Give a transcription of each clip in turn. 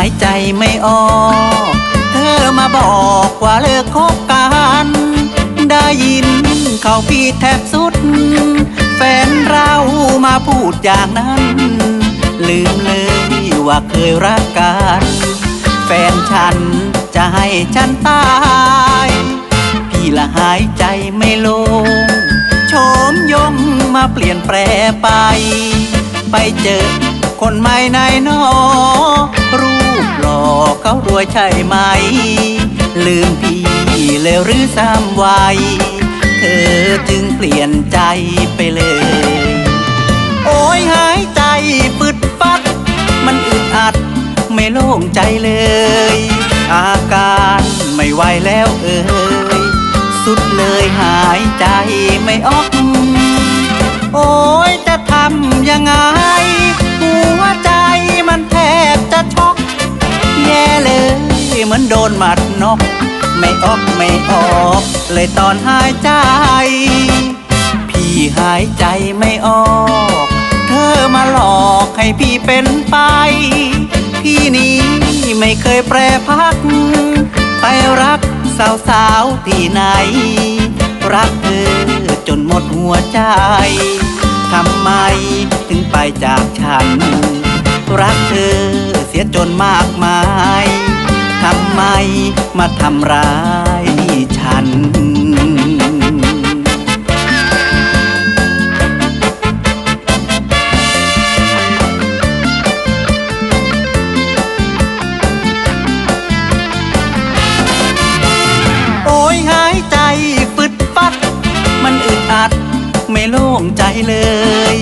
ายใจไม่ออก เธอมาบอกว่าเลิกคบกัน ได้ยินเขาพี่แทบสุด แฟนเรามาพูดอย่างนั้น ลืมเลยว่าเคยรักกัน แฟนฉันจะให้ฉันตาย พี่ละหายใจไม่ลงโฉมยงมาเปลี่ยนแปลไป ไปเจอคนใหม่ในนอรู ปหล่อเขารวยใช่ไหม ลืมพี่เลยหรือซ้ำไว้เธอจึงเปลี่ยนใจไปเลย โอ้ยหายใจฟึดฟัด มันอึดอัดไม่โล่งใจเลย อาการไม่ไหวแล้วเอ่ยสุดเลยหายใจไม่ออก โอ้ยจะทำยังไง โดนหมัดนกไม่ออกไม่ออก เลยตอนหายใจ พี่หายใจไม่ออก เธอมาหลอกให้พี่เป็นไป พี่นี้ไม่เคยแปรพัก ไปรักสาวสาวๆที่ไหน รักเธอจนหมดหัวใจ ทำไมถึงไปจากฉัน รักเธอเสียจนมากมาย มาทำร้ายฉัน โอ้ยหายใจฟึดฟัด มันอึดอัดไม่โล่งใจเลย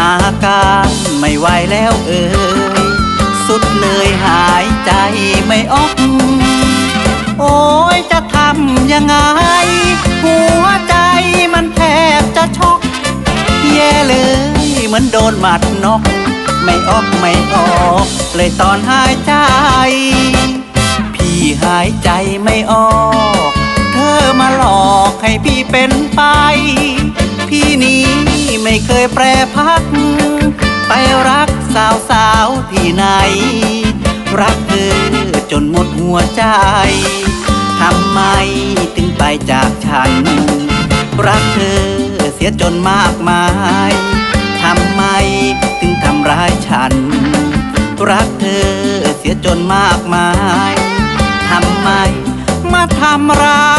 อาการไม่ไหวแล้วเอ่ยสุดเลยหายใจไม่ออก โอ้ยจะทำยังไง หัวใจมันแทบจะช็อกแย่เลยเหมือนโดนหมัดนกไม่ออกไม่ออก เลยตอนหายใจ พี่หายใจไม่ออก เธอมาหลอกให้พี่เป็นไป พี่นี้ไม่เคยแปรพัก ไปรักสาวสาวที่ไหน รักเธอ จนหมดหัวใจ ทำไมถึงไปจากฉัน รักเธอเสียจนมากมาย ทำไมถึงทำร้ายฉัน รักเธอเสียจนมากมาย ทำไมมาทำร้าย